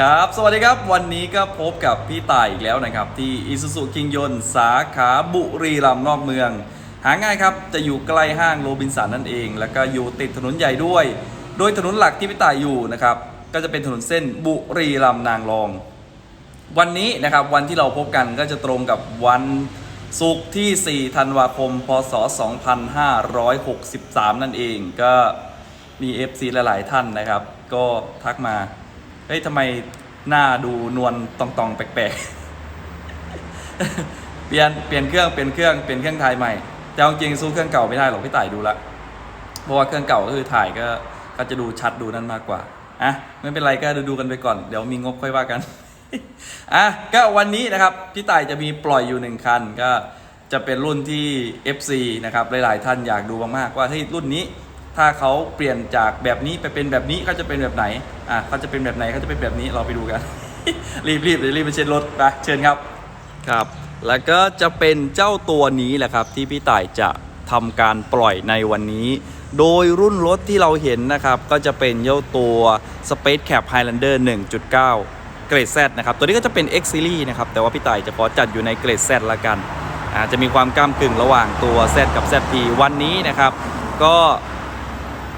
ครับ สวัสดีครับ วันนี้ก็พบกับพี่ต่ายอีกแล้วนะครับ ที่อิสุสุคิงยนสาขาบุรีรัมย์นอกเมือง หาง่ายครับ จะอยู่ใกล้ห้างโรบินสันนั่นเอง แล้วก็อยู่ติดถนนใหญ่ด้วย โดยถนนหลักที่พี่ต่ายอยู่นะครับ ก็จะเป็นถนนเส้นบุรีรัมย์นางรอง วันนี้นะครับวันที่เราพบกันก็จะตรงกับวันศุกร์ที่ 4 ธันวาคม พศ 2563 นั่นเอง ก็มี FC หลาย ๆ ท่านนะครับ ก็ทักมา เฮ้ยทำไมหน้าดูนวลตองๆ แปลกๆ เปลี่ยนเปลี่ยนเครื่องเปลี่ยนเครื่องเปลี่ยนเครื่องถ่ายใหม่แต่จริงสู้เครื่องเก่าไม่ได้หรอกพี่ต่ายดูละเพราะว่าเครื่องเก่าก็คือถ่ายก็ก็จะดูชัดดูนั่นมากกว่าอะไม่เป็นไรก็ดูดูกันไปก่อน เดี๋ยวมีงบค่อยว่ากันอะก็วันนี้นะครับพี่ต่ายจะมีปล่อยอยู่หนึ่งคันก็จะเป็นรุ่นที่ FC นะครับหลายๆท่านอยากดูมากๆว่าเฮ้ยรุ่นนี้ ถ้าเขาเปลี่ยนจากแบบนี้ไปเป็นแบบนี้เขาจะเป็นแบบไหน อะเขาจะเป็นแบบไหนเขาจะเป็นแบบนี้เราไปดูกัน รีบๆเดี๋ยรีบไปเช็ดรถไปเชิญครับ ครับ แล้วก็จะเป็นเจ้าตัวนี้แหละครับ ที่พี่ต่ายจะทำการปล่อยในวันนี้ โดยรุ่นรถที่เราเห็นนะครับ ก็จะเป็นเจ้าตัว Space Cap Highlander 1.9 เกรด Z นะครับ ตัวนี้ก็จะเป็น X Series นะครับ แต่ว่าพี่ต่ายจะขอจัดอยู่ในเกรด Z ละกันอาจจะมีความก้ามกึ่งระหว่างตัว Z กับ ZP วันนี้นะครับ ก็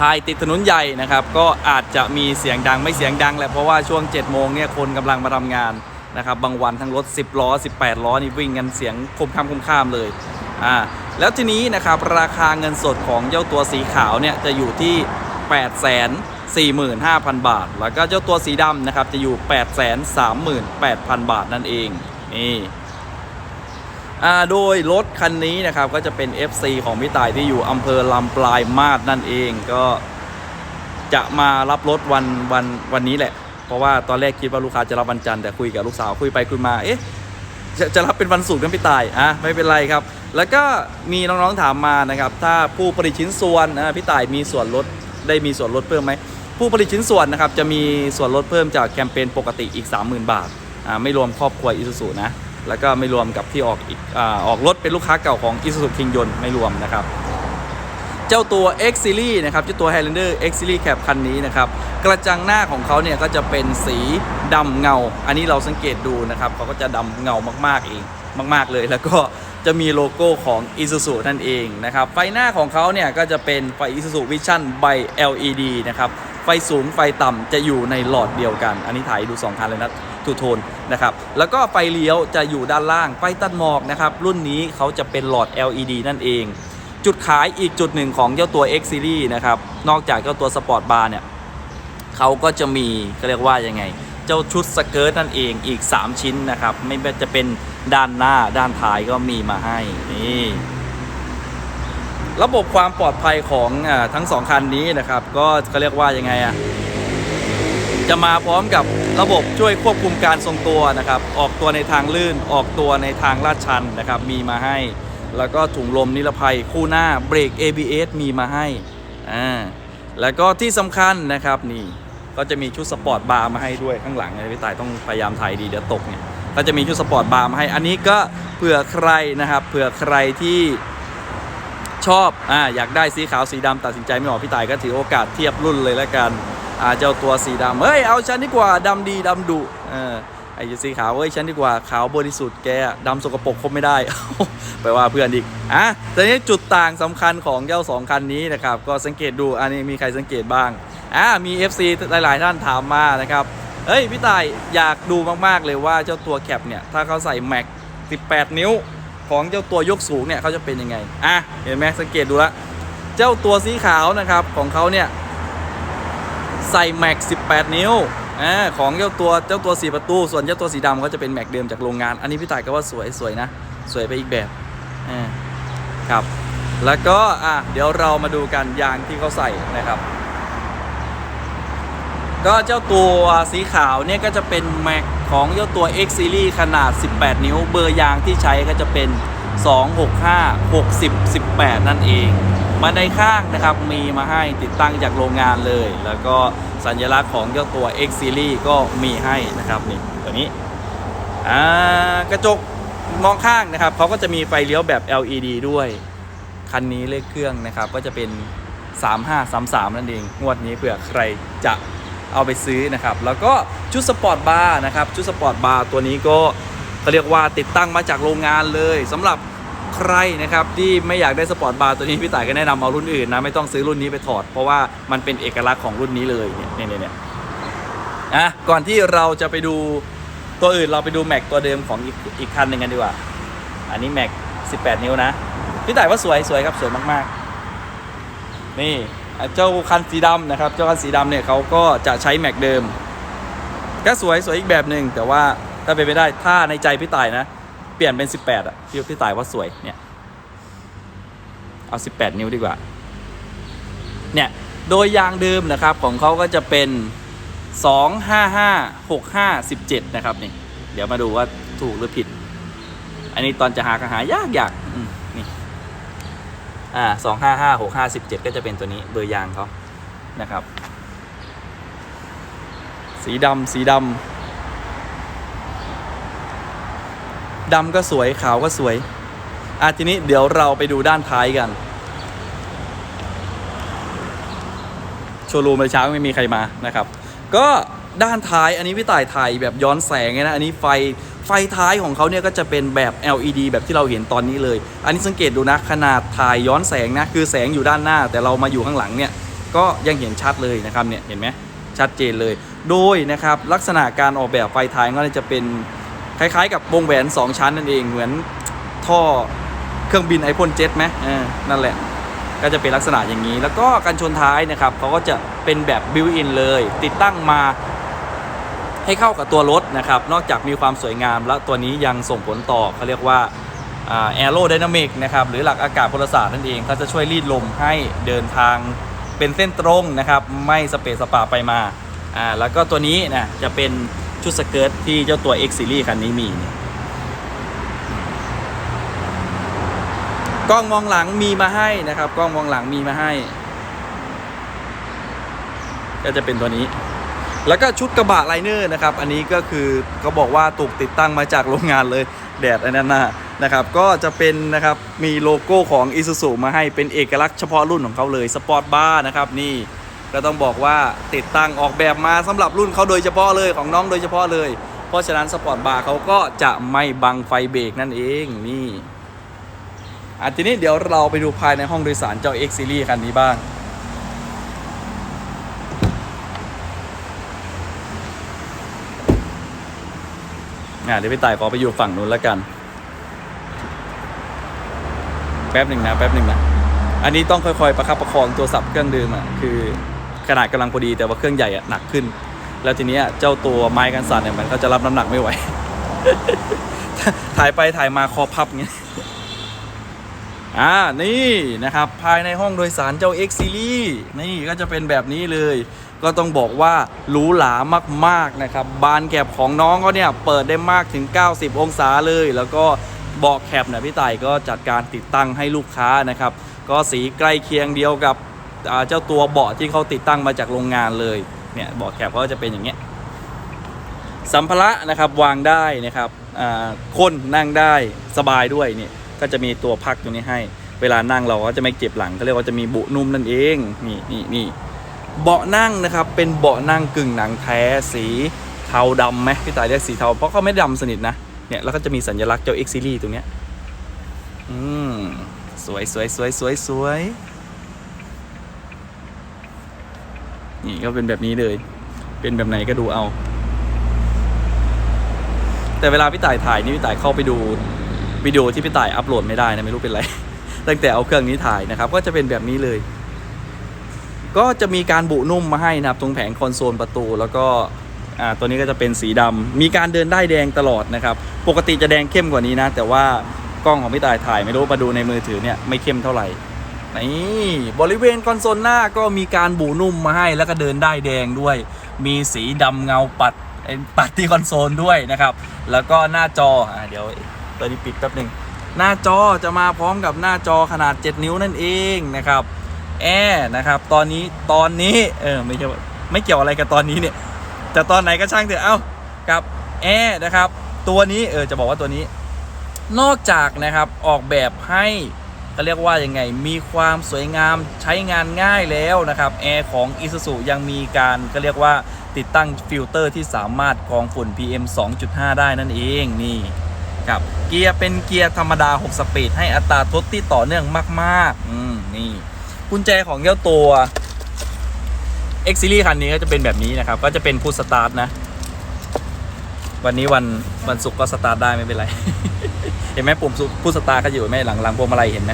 ถ่ายติดถนนใหญ่นะครับ ก็อาจจะมีเสียงดังไม่เสียงดังแหละเพราะว่าช่วง7โมงเนี่ยคนกำลังมาทำงานนะครับบางวันทั้งรถ 10 ล้อ 18 ล้อนี่วิ่งกันเสียงคมคำคมข้ามเลยอ่าแล้วทีนี้นะครับราคาเงินสดของเจ้าตัวสีขาวเนี่ยจะอยู่ที่ 8 4 5 0 0 0 บาท แล้วก็เจ้าตัวสีดำนะครับจะอยู่ 8 3 8 0 0 0 บาทนั่นเองนี่ โดยรถคันนี้นะครับก็จะเป็น FC ของพี่ต่ายที่อยู่อำเภอลำปลายมาศนั่นเองก็จะมารับรถวันวันวันนี้แหละ เพราะว่าตอนแรกคิดว่าลูกค้าจะรับวันจันทร์แต่คุยกับลูกสาวคุยไปคุยมาเอ๊ะจะจะรับเป็นวันศุกร์กันพี่ต่ายอะไม่เป็นไรครับ แล้วก็มีน้องๆถามมานะครับ ถ้าผู้ผลิตชิ้นส่วนอะพี่ต่ายมีส่วนลดได้มีส่วนลดเพิ่มไหมผู้ผลิตชิ้นส่วนนะครับจะมีส่วนลดเพิ่มจากแคมเปญปกติอีก 30,000 บาทอ่าไม่รวมครอบครัวอิซูซูนะ แล้วก็ไม่รวมกับที่ออกอีกอออกรถเป็นลูกค้าเก่าของ Isuzu King ยนไม่รวมนะครับ เจ้าตัว X Series นะครับเจ้าตัว Highlander X Series Cap คันนี้นะครับกระจังหน้าของเขาเนี่ยก็จะเป็นสีดำเงา อันนี้เราสังเกตดูนะครับเขาก็จะดำเงามากๆเองมาก ๆเลยแล้วก็จะมีโลโก้ของ Isuzu นั่นเองนะครับ ไฟหน้าของเขาเนี่ยก็จะเป็นไฟ Isuzu Vision by LED นะครับ ไฟสูงไฟต่ำจะอยู่ในหลอดเดียวกัน อันนี้ถ่ายดู 2 คันเลยนะ ทูโทนนะครับแล้วก็ไฟเลี้ยวจะอยู่ด้านล่างไฟตัดหมอกนะครับรุ่นนี้เขาจะเป็นหลอด LED นั่นเอง จุดขายอีกจุดหนึ่งของเจ้าตัว X Series นะครับนอกจากเจ้าตัวสปอร์ตบาร์เนี่ยเขาก็จะมีก็เรียกว่ายังไง เจ้าชุดสเกิร์ตนั่นเองอีก 3 ชิ้นนะครับไม่ว่าจะเป็นด้านหน้าด้านท้ายก็มีมาให้นี่ระบบความปลอดภัยของอทั้งสองคันนี้นะครับ ก็เขาเรียกว่ายังไงอะ จะมาพร้อมกับระบบช่วยควบคุมการทรงตัวนะครับ ออกตัวในทางลื่น ออกตัวในทางลาดชันนะครับ มีมาให้ แล้วก็ถุงลมนิรภัยคู่หน้าเบรก ABS มีมาให้อ่าแล้วก็ที่สำคัญนะครับนี่ก็จะมีชุดสปอร์ตบาร์มาให้ด้วยข้างหลังนะพี่ต่ายต้องพยายามถ่ายดีเดี๋ยวตกเนี่ยก็จะมีชุดสปอร์ตบาร์มาให้ อันนี้ก็เผื่อใครนะครับเผื่อใครที่ชอบอ่าอยากได้สีขาวสีดำตัดสินใจไม่ออกพี่ต่ายก็ถือโอกาสเทียบรุ่นเลยแล้วกัน เจ้าตัวสีดำเฮ้ยเอาฉันดีกว่าดำดีดำดุเออไอ้สีขาวเฮ้ยฉันดีกว่าขาวบริสุทธิ์แกดำสกปรกคบไม่ได้ ไปว่าเพื่อนอีกอะแต่นี้จุดต่างสำคัญของเจ้าสองคันนี้นะครับก็สังเกตดูอันนี้มีใครสังเกตบ้างอ่ามี FC หลาย ๆ ท่านถามมานะครับเฮ้ยพี่ตายอยากดูมากๆเลยว่าเจ้าตัวแคปเนี่ยถ้าเขาใส่แม็ก18 นิ้วของเจ้าตัวยกสูงเนี่ยเขาจะเป็นยังไงอะเห็นไหมสังเกตดูละเจ้าตัวสีขาวนะครับของเขาเนี่ย ใส่แม็ก18 นิ้วอ่าของเจ้าตัวเจ้าตัวสีประตู ส่วนเจ้าตัวสีดำเขาจะเป็นแม็กเดิมจากโรงงาน อันนี้พี่ต่ายก็ว่าสวยสวยนะ สวยไปอีกแบบอ่าครับ แล้วก็อะเดี๋ยวเรามาดูกันยางที่เขาใส่นะครับก็เจ้าตัวสีขาวเนี่ยก็จะเป็นแม็กของเจ้าตัว X Series ขนาด 18 นิ้ว เบอร์ยางที่ใช้ก็จะเป็น 265 60 18 นั่นเองมาในข้างนะครับมีมาให้ติดตั้งจากโรงงานเลย แล้วก็สัญลักษณ์ของเจ้าตัว X Series ก็มีให้นะครับนี่ตัวนี้อ่ากระจกมองข้างนะครับเขาก็จะมีไฟเลี้ยวแบบ LED ด้วย คันนี้เลขเครื่องนะครับ ก็จะเป็น 3533 นั่นเอง งวดนี้เผื่อใครจะเอาไปซื้อนะครับ แล้วก็ชุดสปอร์ตบาร์นะครับ ชุดสปอร์ตบาร์ตัวนี้ก็ เขาเรียกว่าติดตั้งมาจากโรงงานเลยสำหรับใครนะครับที่ไม่อยากได้สปอร์ตบาร์ตัวนี้พี่ต่ายก็แนะนำเอารุ่นอื่นนะไม่ต้องซื้อรุ่นนี้ไปถอด เพราะว่ามันเป็นเอกลักษณ์ของรุ่นนี้เลยเนี่ยเนี่ยเนี่ยอะก่อนที่เราจะไปดูตัวอื่นเราไปดูแม็กตัวเดิมของอีกอีกคันหนึ่งกันดีกว่า อันนี้แม็ก18 นิ้วนะพี่ต่ายว่าสวยสวยครับสวยมากๆ นี่เจ้าคันสีดำนะครับ เจ้าคันสีดำเนี่ยเขาก็จะใช้แม็กเดิม ก็สวยสวยอีกแบบหนึ่งแต่ว่า ถ้าเป็นไปได้ถ้าในใจพี่ต่ายนะ เปลี่ยนเป็น 18อะพี่พี่ต่ายว่าสวยเนี่ย เอา 18 นิ้วดีกว่า เนี่ยโดยยางเดิมนะครับของเขาก็จะเป็น 255 65 17 นะครับนี่ เดี๋ยวมาดูว่าถูกหรือผิด อันนี้ตอนจะหาก็หายากยากอืมนี่อ่า255 65 17ก็จะเป็นตัวนี้เบอร์ยางเขานะครับ สีดำสีดำ ดำก็สวยขาวก็สวย อะทีนี้เดี๋ยวเราไปดูด้านท้ายกัน โชว์รูมเมื่อเช้าไม่มีใครมานะครับ ก็ด้านท้ายอันนี้พี่ต่ายถ่ายแบบย้อนแสงไงนะ อันนี้ไฟไฟท้ายของเขาเนี่ยก็จะเป็นแบบ LED แบบที่เราเห็นตอนนี้เลย อันนี้สังเกตดูนะขนาดถ่ายย้อนแสงนะคือแสงอยู่ด้านหน้า แต่เรามาอยู่ข้างหลังเนี่ยก็ยังเห็นชัดเลยนะครับเนี่ยเห็นไหมชัดเจนเลย โดยนะครับลักษณะการออกแบบไฟท้ายก็จะเป็น คล้ายๆ กับวงแหวน 2 ชั้นนั่นเองเหมือนท่อเครื่องบินไอพ่นเจ็ตไหมเออนั่นแหละ ก็จะเป็นลักษณะอย่างนี้ แล้วก็กันชนท้ายนะครับเขาก็จะเป็นแบบบิวอินเลย ติดตั้งมาให้เข้ากับตัวรถนะครับ นอกจากมีความสวยงามแล้วตัวนี้ยังส่งผลต่อเขาเรียกว่าแอโรไดนามิกนะครับหรือหลักอากาศพลศาสตร์นั่นเองเขาจะช่วยรีดลมให้เดินทางเป็นเส้นตรงนะครับ ไม่สเปซสปาไปมาอ่าแล้วก็ตัวนี้นะจะเป็น ชุดสเกิร์ตที่เจ้าตัว X Series คันนี้มีเนี่ยกล้องมองหลังมีมาให้นะครับกล้องมองหลังมีมาให้ ก็จะเป็นตัวนี้ แล้วก็ชุดกระบะไลเนอร์นะครับ อันนี้ก็คือเขาบอกว่าถูกติดตั้งมาจากโรงงานเลยแดดอันนั้นนะนะครับ ก็จะเป็นนะครับมีโลโก้ของ i s u z u มาให้เป็นเอกลักษณ์เฉพาะรุ่นของเขาเลยสปอร์ตบาร์นะครับนี่ ก็ต้องบอกว่าติดตั้งออกแบบมาสำหรับรุ่นเขาโดยเฉพาะเลยของน้องโดยเฉพาะเลย เพราะฉะนั้นสปอร์ตบาร์เขาก็จะไม่บังไฟเบรกนั่นเองนี่อะทีนี้เดี๋ยวเราไปดูภายในห้องโดยสารเจ้า X Series คันนี้บ้างอะเดี๋ยวพี่ต่ายขอไปอยู่ฝั่งนู้นแล้วกัน แป๊บหนึ่งนะแป๊บหนึ่งนะ อันนี้ต้องค่อยๆ ประคับประคองตัวสับเครื่องดื่มอะคือ ขนาดกำลังพอดีแต่ว่าเครื่องใหญ่อะหนักขึ้น แล้วทีเนี้ยเจ้าตัวไม้กันสั่นเนี่ยมันก็จะรับน้ำหนักไม่ไหว ถ่ายไปถ่ายมาคอพับเงี้ยอ่านี่นะครับ ภายในห้องโดยสารเจ้า X Series นี่ก็จะเป็นแบบนี้เลย ก็ต้องบอกว่าหรูหรามากๆนะครับ บานแคบของน้องเขาเนี่ย เปิดได้มากถึง 90 องศาเลย แล้วก็เบาะแคบเนี่ยพี่ต่ายก็จัดการติดตั้งให้ลูกค้านะครับ ก็สีใกล้เคียงเดียวกับ เจ้าตัวเบาะที่เขาติดตั้งมาจากโรงงานเลยเนี่ยเบาะแคบเขาก็จะเป็นอย่างเงี้ยสัมภาระนะครับวางได้นะครับคนนั่งได้สบายด้วยเนี่ยก็จะมีตัวพักตรงนี้ให้ เวลานั่งเราก็จะไม่เจ็บหลังเขาเรียกว่าจะมีบุนุ่มนั่นเองนี่นี่นี่เบาะนั่งนะครับเป็นเบาะนั่งกึ่งหนังแท้สีเทาดำไหมพี่ต่ายเรียกสีเทาเพราะเขาไม่ดำสนิทนะเนี่ยแล้วก็จะมีสัญลักษณ์เจ้า X Series ตรงเนี้ยอืมสวยสวยสวยสวยสวย นี่ก็เป็นแบบนี้เลย เป็นแบบไหนก็ดูเอา แต่เวลาพี่ต่ายถ่ายนี่พี่ต่ายเข้าไปดูวิดีโอที่พี่ต่ายอัปโหลดไม่ได้นะไม่รู้เป็นไร ตั้งแต่เอาเครื่องนี้ถ่ายนะครับ ก็จะเป็นแบบนี้เลย ก็จะมีการบุนุ่มมาให้นะครับ ตรงแผงคอนโซลประตู แล้วก็อ่าตัวนี้ก็จะเป็นสีดำมีการเดินได้แดงตลอดนะครับ ปกติจะแดงเข้มกว่านี้นะ แต่ว่ากล้องของพี่ต่ายถ่ายไม่รู้มาดูในมือถือเนี่ยไม่เข้มเท่าไหร่ นี่บริเวณคอนโซลหน้าก็มีการบูนุ่มมาให้แล้วก็เดินได้แดงด้วย มีสีดำเงาปัดปัดที่คอนโซลด้วยนะครับ แล้วก็หน้าจออเดี๋ยวตัวนี้ปิดแป๊บหนึ่งหน้าจอจะมาพร้อมกับหน้าจอขนาด 7 นิ้วนั่นเองนะครับแอร์นะครับตอนนี้ตอนนี้เออไม่ใช่ว่าไม่เกี่ยวอะไรกับตอนนี้เนี่ยแต่ตอนไหนก็ช่างเถอะเอ้ากับแอร์นะครับ ตัวนี้เออจะบอกว่าตัวนี้ นอกจากนะครับออกแบบให้ เขาเรียกว่ายังไงมีความสวยงามใช้งานง่ายแล้วนะครับแอร์ของ i s u z u ยังมีการก็เรียกว่าติดตั้งฟิลเตอร์ที่สามารถกรองฝุ่น PM 2.5 ได้นั่นเองนี่ครับเกียร์เป็นเกียร์ธรรมดา 6 สปีดให้อัตราทดที่ต่อเนื่องมากๆอืมนี่กุญแจของเจ้าตัว X Series คันนี้ก็จะเป็นแบบนี้นะครับ ก็จะเป็นพุชสตาร์ทนะ วันนี้วันวันศุกร์ก็สตาร์ทได้ไม่เป็นไร ห็นไหมปุ่มพุชสตาร์ก็อยู่ไหมหลังหลังพวงมาลัยเห็นไหม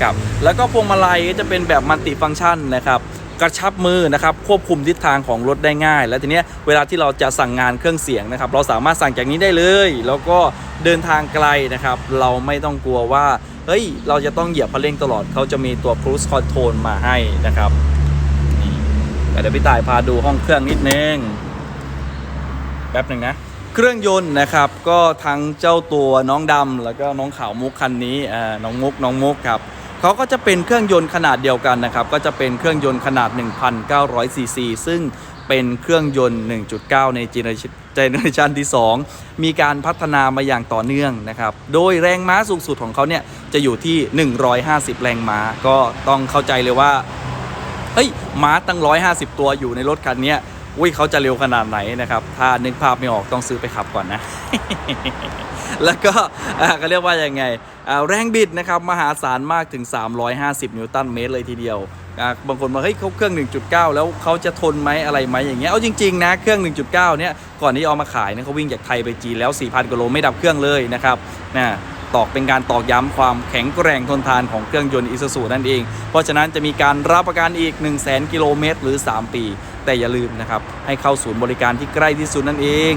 ครับแล้วก็พวงมาลัยก็จะเป็นแบบมัลติฟังก์ชันนะครับกระชับมือนะครับควบคุมทิศทางของรถได้ง่าย แล้วทีเนี้ยเวลาที่เราจะสั่งงานเครื่องเสียงนะครับ เราสามารถสั่งจากนี้ได้เลย แล้วก็เดินทางไกลนะครับ เราไม่ต้องกลัวว่าเฮ้ยเราจะต้องเหยียบคันเร่งตลอดเขาจะมีตัว cruise control มาให้นะครับนี่เดี๋ยวพี่ต่ายพาดูห้องเครื่องนิดนึงแป๊บหนึ่งนะ เครื่องยนต์นะครับ ก็ทั้งเจ้าตัวน้องดำแล้วก็น้องขาวมุกคันนี้น้องมุกน้องมุกครับเขาก็จะเป็นเครื่องยนต์ขนาดเดียวกันนะครับ ก็จะเป็นเครื่องยนต์ขนาด 1,900ซีซีซึ่งเป็นเครื่องยนต์ 1.9 ในเจเนอเรชันที่ 2 มีการพัฒนามาอย่างต่อเนื่องนะครับ โดยแรงม้าสูงสุดของเขาเนี่ย จะอยู่ที่ 150 แรงม้า ก็ต้องเข้าใจเลยว่า เฮ้ย ม้าตั้ง 150 ตัวอยู่ในรถคันนี้ อุ้ยเขาจะเร็วขนาดไหนนะครับ ถ้านึกภาพไม่ออกต้องซื้อไปขับก่อนนะ แล้วก็อ่าก็เรียกว่ายังไงอ่าแรงบิดนะครับมหาศาลมากถึง 350 นิวตันเมตรเลยทีเดียวอ่าบางคนบอกเฮ้ยเขาเครื่อง 1.9 แล้วเขาจะทนไหมอะไรไหมอย่างเงี้ยเอาจริงๆนะเครื่อง 1.9 เนี่ยก่อนที่เอามาขายเนี่ยเขาวิ่งจากไทยไปจีนแล้ว 4,000กิโลไม่ดับเครื่องเลยนะครับนะ ตอกเป็นการตอกย้ำความแข็งแกร่งทนทานของเครื่องยนต์อิซูซูนั่นเอง เพราะฉะนั้นจะมีการรับประกันอีก 1 0 0 0 0แกิโลเมตรหรือ 3 ปี แต่อย่าลืมนะครับ ให้เข้าศูนย์บริการที่ใกล้ที่สุดนั่นเอง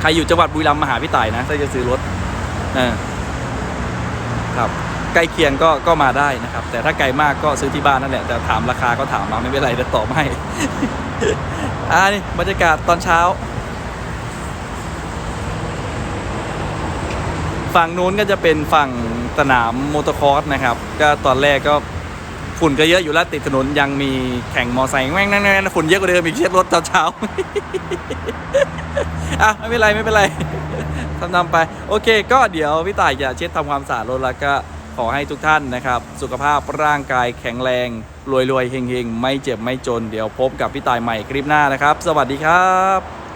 ใครอยู่จังหวัดบุรีรัมย์มาหาพี่ต่ายนะถ้าจะซื้อรถเอครับใกล้เคียงก็ก็มาได้นะครับ แต่ถ้าไกลมากก็ซื้อที่บ้านนั่นแหละแต่ถามราคาก็ถามมาไม่เป็นไรเดี๋ยวตอบให้อ่านี่บรรยากาศตอนเช้า ฝั่งนู้นก็จะเป็นฝั่งสนามมอเตอร์คอร์สนะครับ ก็ตอนแรกก็ฝุ่นก็เยอะอยู่แล้วติดถนนยังมีแข่งมอไซค์แม่งนั่นๆฝุ่นเยอะกว่าเดิมอีกเช็ดรถตอนเช้าอะไม่เป็นไรไม่เป็นไรทำนำไป โอเค ก็เดี๋ยวพี่ต่ายจะเช็ดทำความสะอาดรถแล้วก็ขอให้ทุกท่านนะครับ สุขภาพร่างกายแข็งแรง รวยๆเฮงๆ ไม่เจ็บไม่จน เดี๋ยวพบกับพี่ต่ายใหม่คลิปหน้านะครับ สวัสดีครับ